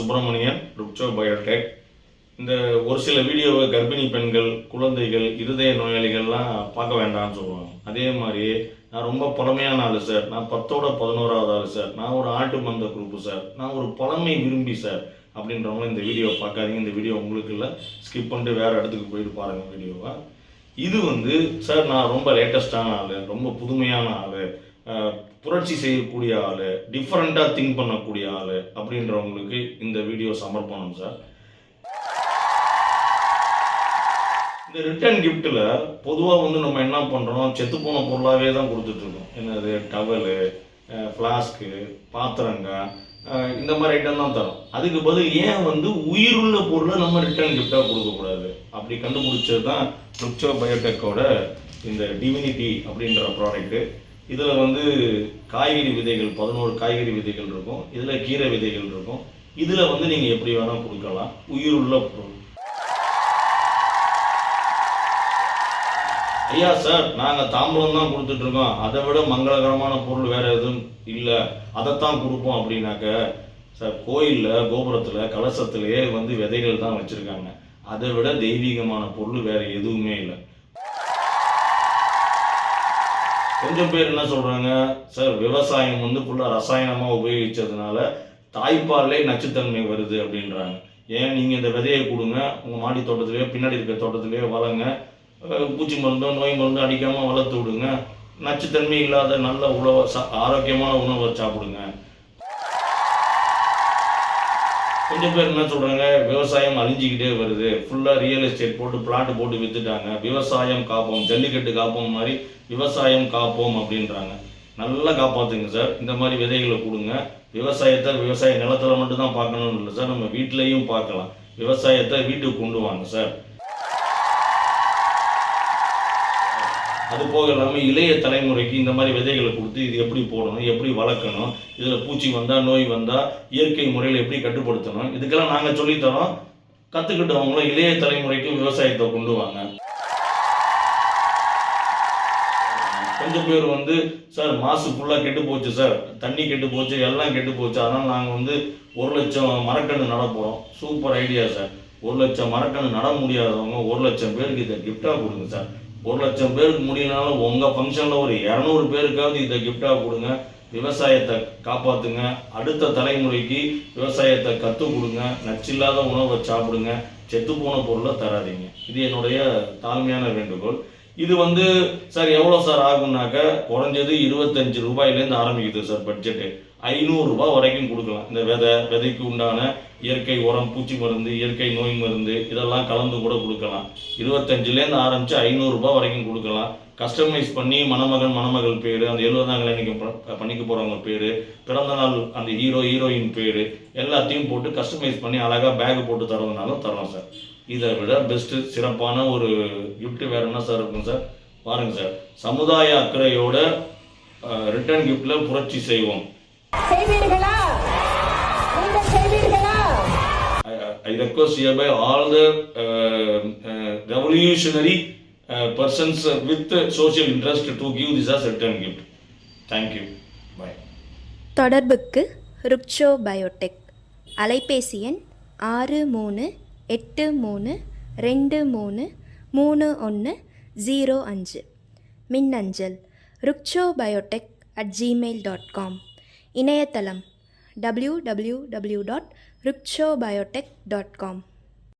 Subramanian ருக்சோ Biotech. இந்த ஒரு சில வீடியோவை கர்ப்பிணி பெண்கள் குழந்தைகள் இருதய நோயாளிகள்லாம் பார்க்க வேண்டாம்னு சொல்லுவாங்க. அதே மாதிரி நான் ரொம்ப பழமையான ஆள் சார். நான் பத்தோட பதினோராவது ஆள் சார். நான் ஒரு ஆட்டு மந்த குரூப்பு சார். நான் ஒரு பழமை விரும்பி சார் அப்படின்றவங்க இந்த வீடியோ பார்க்காதீங்க. இந்த வீடியோ உங்களுக்கு இல்லை. ஸ்கிப் பண்ணிட்டு வேறு இடத்துக்கு போயிட்டு பாருங்கள் வீடியோவை. இது வந்து சார் நான் ரொம்ப லேட்டஸ்டான ஆள். ரொம்ப புதுமையான ஆள். புரட்சி செய்யக்கூடிய ஆள் டிஃப்ரெண்ட்டாக திங்க் பண்ணக்கூடிய ஆள் அப்படின்றவங்களுக்கு இந்த வீடியோ சமர்ப்பணம் சார் இந்த ரிட்டர்ன் கிஃப்ட்டில் பொதுவாக வந்து நம்ம என்ன பண்ணுறோம் செத்து போன பொருளாகவே தான் கொடுத்துட்ருக்கோம் என்னது? டவலு ஃப்ளாஸ்க்கு பாத்திரங்க இந்த மாதிரி ஐட்டம் தான் தரோம். அதுக்கு பதில் ஏன் வந்து உயிருள்ள பொருளை நம்ம ரிட்டர்ன் கிஃப்டாக கொடுக்கக்கூடாது? அப்படி கண்டுபிடிச்சது தான் லுக்சோ பயோடெக்கோட இந்த டிவினிட்டி அப்படின்ற ப்ராடக்ட்டு இதில் வந்து காய்கறி விதைகள் பதினோரு காய்கறி விதைகள் இருக்கும். இதில் கீரை விதைகள் இருக்கும். இதில் வந்து நீங்கள் எப்படி வேணால் கொடுக்கலாம். உயிருள்ள பொருள். ஐயா சார் நாங்கள் தாம்பரம் தான் கொடுத்துட்டு இருக்கோம். அதை விட மங்களகரமான பொருள் வேறு எதுவும் இல்லை. அதைத்தான் கொடுப்போம் அப்படின்னாக்க சார் கோயிலில் கோபுரத்தில் கலசத்திலேயே வந்து விதைகள் தான் வச்சுருக்காங்க. அதை விட தெய்வீகமான பொருள் வேறு எதுவுமே இல்லை. கொஞ்சம் பேர் என்ன சொல்கிறாங்க சார் விவசாயம் வந்து ஃபுல்லாக ரசாயனமாக உபயோகிச்சதுனால தாய்ப்பாலே நச்சுத்தன்மை வருது அப்படின்றாங்க. ஏன்? நீங்கள் இந்த விதையை கொடுங்க. உங்கள் மாடி தோட்டத்திலேயோ பின்னாடி இருக்க தோட்டத்திலேயோ வளங்க பூச்சி மருந்தோ நோய் மருந்தோ அடிக்காமல் வளர்த்து விடுங்க. நச்சுத்தன்மை இல்லாத நல்ல உணவை சா ஆரோக்கியமான உணவை சாப்பிடுங்க. கொஞ்ச பேர் என்ன சொல்கிறாங்க விவசாயம் அழிஞ்சிக்கிட்டே வருது. ஃபுல்லாக ரியல் எஸ்டேட் போட்டு பிளாட் போட்டு வித்துட்டாங்க. விவசாயம் காப்போம் ஜல்லிக்கட்டு காப்போம் மாதிரி விவசாயம் காப்போம் அப்படின்றாங்க. நல்லா காப்பாற்றுங்க சார். இந்த மாதிரி விதைகளை கொடுங்க. விவசாயத்தை விவசாய நிலத்துல மட்டும் தான் பார்க்கணும்னு இல்லை சார். நம்ம வீட்டிலையும் பார்க்கலாம். விவசாயத்தை வீட்டுக்கு கொண்டு வாங்க சார். அது போக இல்லாமல் இளைய தலைமுறைக்கு இந்த மாதிரி விதைகளை கொடுத்து இது எப்படி போடணும் எப்படி வளர்க்கணும் இதில் பூச்சி வந்தால் நோய் வந்தால் இயற்கை முறையில் எப்படி கட்டுப்படுத்தணும் இதுக்கெல்லாம் நாங்கள் சொல்லித்தரோம் கற்றுக்கிட்டவங்களும் இளைய தலைமுறைக்கு விவசாயத்தை கொண்டு வாங்க. கொஞ்சம் பேர் வந்து சார் மாசு ஃபுல்லாக கெட்டு போச்சு சார். தண்ணி கெட்டு போச்சு எல்லாம் கெட்டு போச்சு. அதனால் நாங்கள் வந்து ஒரு லட்சம் மரக்கன்று நட போகிறோம் சூப்பர் ஐடியா சார். ஒரு லட்சம் மரக்கன்று நட முடியாதவங்க ஒரு லட்சம் பேருக்கு இதை கிஃப்டாக கொடுங்க சார். ஒரு லட்சம் பேருக்கு முடியலனாலும் உங்கள் ஃபங்க்ஷனில் ஒரு இரநூறு பேருக்காவது இதை கிஃப்டாக கொடுங்க. விவசாயத்தை காப்பாற்றுங்க அடுத்த தலைமுறைக்கு விவசாயத்தை கற்றுக் கொடுங்க. நச்சில்லாத உணவை சாப்பிடுங்க. செத்து போன பொருளை தராதீங்க. இது என்னுடைய தாழ்மையான வேண்டுகோள். இது வந்து சார் எவ்வளோ சார் ஆகும்னாக்க குறைஞ்சது இருபத்தஞ்சு ரூபாயிலேருந்து ஆரம்பிக்குது சார் பட்ஜெட்டு ஐநூறுரூபா வரைக்கும் கொடுக்கலாம். இந்த விதை விதைக்கு உண்டான இயற்கை உரம் பூச்சி மருந்து இயற்கை நோய் மருந்து இதெல்லாம் கலந்து கூட கொடுக்கலாம். இருபத்தஞ்சிலேருந்து ஆரம்பித்து ஐநூறுரூபா வரைக்கும் கொடுக்கலாம். கஸ்டமைஸ் பண்ணி மணமகன் மணமகள் பேர் அந்த எழுபதாம் கல்யாணிக்கு ப- பண்ணிக்க போகிறவங்க பேர் பிறந்த நாள் அந்த ஹீரோ ஹீரோயின் பேர் எல்லாத்தையும் போட்டு கஸ்டமைஸ் பண்ணி அழகாக பேக் போட்டு தரதுனாலும் தரோம் சார் இதை விட பெஸ்ட்டு சிறப்பான ஒரு gift வேறு என்ன சார் இருக்கும் சார் பாருங்கள் சார் சமுதாய அக்கறையோட ரிட்டர்ன் கிஃப்டில் புரட்சி செய்வோம் all the uh, uh, revolutionary uh, persons with social interest to give this as return gift. Thank you. Bye. தொடர்புக்கு ருக்ஷோ பயோடெக் அலைபேசி எண் ஆறு மூணு எட்டு மூணு ரெண்டு மூணு மூணு ஒன்று ஜீரோ அஞ்சு. மின்னஞ்சல் Ruksho biotech at Gmail dot com. இணையதளம் W W W dot Ruksho biotech dot com.